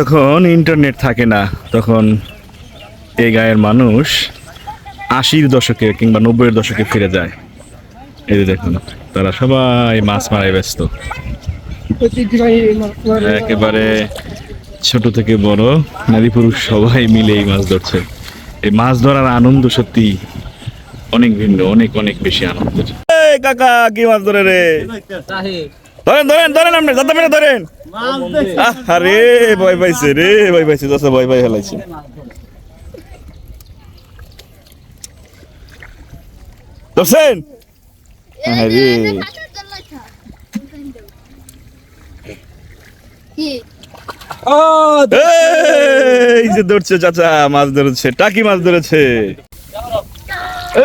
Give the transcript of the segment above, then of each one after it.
যখন ইন্টারনেট থাকে না তখন এই গায়ের মানুষ আশির দশকে কিংবা নব্বইয়ের দশকে ফিরে যায়। এই যে দেখুন তারা সবাই মাছ মারায় ব্যস্ত। একেবারে ছোট থেকে বড় নারী পুরুষ সবাই মিলে এই মাছ ধরছে। এই মাছ ধরার আনন্দ সত্যি অনেক ভিন্ন অনেক অনেক বেশি আনন্দের। কাকা, কি মাছ ধরে রে? ধরেন ধরেন ধরেন আপনি মেরে ধরেন। আরে ভয় পাইছে রে, ভয় পাইছে ভয় হেলাইছে। ধরছেন? আরে এই যে ধরছে চাচা, মাছ ধরেছে, টাকি মাছ ধরেছে।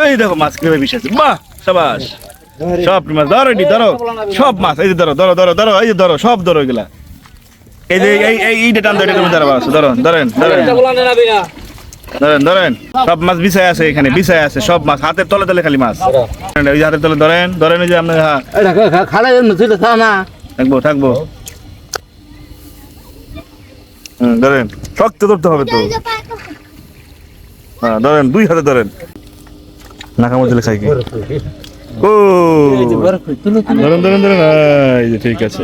এই দেখো, মাছ কীভাবে বিষাচ্ছে বাহ, সাবাস। সব মাছ ধরো এটি ধরো। সব মাছ এই যে ধরো ধরো ধরো ধরো এই যে ধরো সব ধরো এগুলা। এই যে এই এই এইটা টান ধরে তুমি ধরো ধরো ধরেন ধরেন। ধরেন ধরেন। সব মাছ বিছায় আছে এখানে বিছায় আছে সব মাছ হাতের তলে তলে খালি মাছ। ওই যে হাতের তলে ধরেন ধরেন ওই যে আপনার হ্যাঁ। থাকব থাকব। হুম, ধরেন শক্ত ধরতে হবে তো। হ্যাঁ ধরেন দুই হাতে ধরেন। নাকামো দিলে খাই কি? ও। ধরেন ধরেন ধরেন। এই যে ঠিক আছে.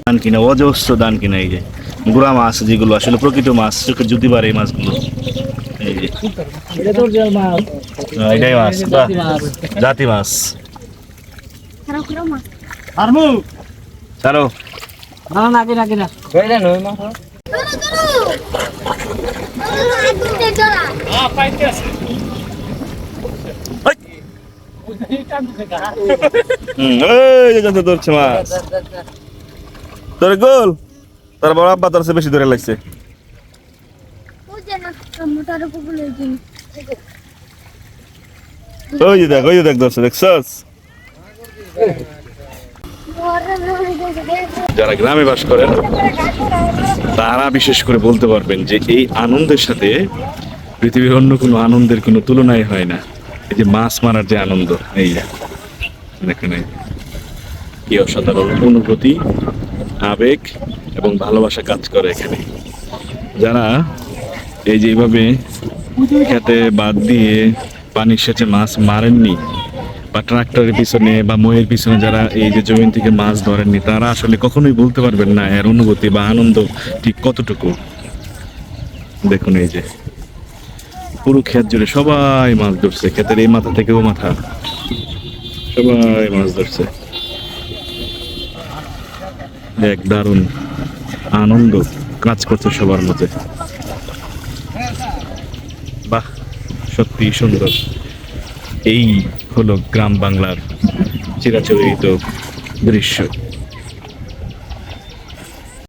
দান কিনা অজস্র দান কিনা এই যে। গুড়া মাছ যেগুলো আসলে প্রকৃত মাছ চোখে জুতি পারে এই মাছগুলো। এই যে। এটাই মাছ জাতি মাছ। ছাড়ো Na na na na. Pwede no, ma. হুম, এই ধরছে মাছ তোরে গোল। তোর বড় আব্বা তোর চেয়ে বেশি ধরে লাগছে। ওই দেখ ওই দেখ ধরছে দেখছস? যারা গ্রামে বাস করেন, তারা বিশেষ করে বলতে পারবেন যে এই আনন্দের সাথে পৃথিবীর অন্য কোনো আনন্দের কোনো তুলনাই হয় না। এই যে মাছ মারার যে আনন্দ, এই দেখেন কি অসাধারণ অনুভূতি, আবেগ এবং ভালোবাসা কাজ করে এখানে। যারা এই যে এইভাবে খেতে বাদ দিয়ে পানির সেচে মাছ মারেননি বা ট্রাক্টরের পিছনে বা ময়ের পিছনে যারা এই যে জমিন থেকে মাছ ধরেননি, তারা আসলে কখনোই বলতে পারবেন না এর অনুভূতি বা আনন্দ ঠিক কতটুকু? দেখুন এই যে, পুরো ক্ষেত জুড়ে সবাই মাছ ধরছে, ক্ষেতের এই মাথা থেকে ও মাথা। সবাই মাছ ধরছে। এক দারুণ আনন্দ কাজ করছে সবার মধ্যে বাহ সত্যি সুন্দর। এই হলো গ্রাম বাংলার চিরাচরিত দৃশ্য।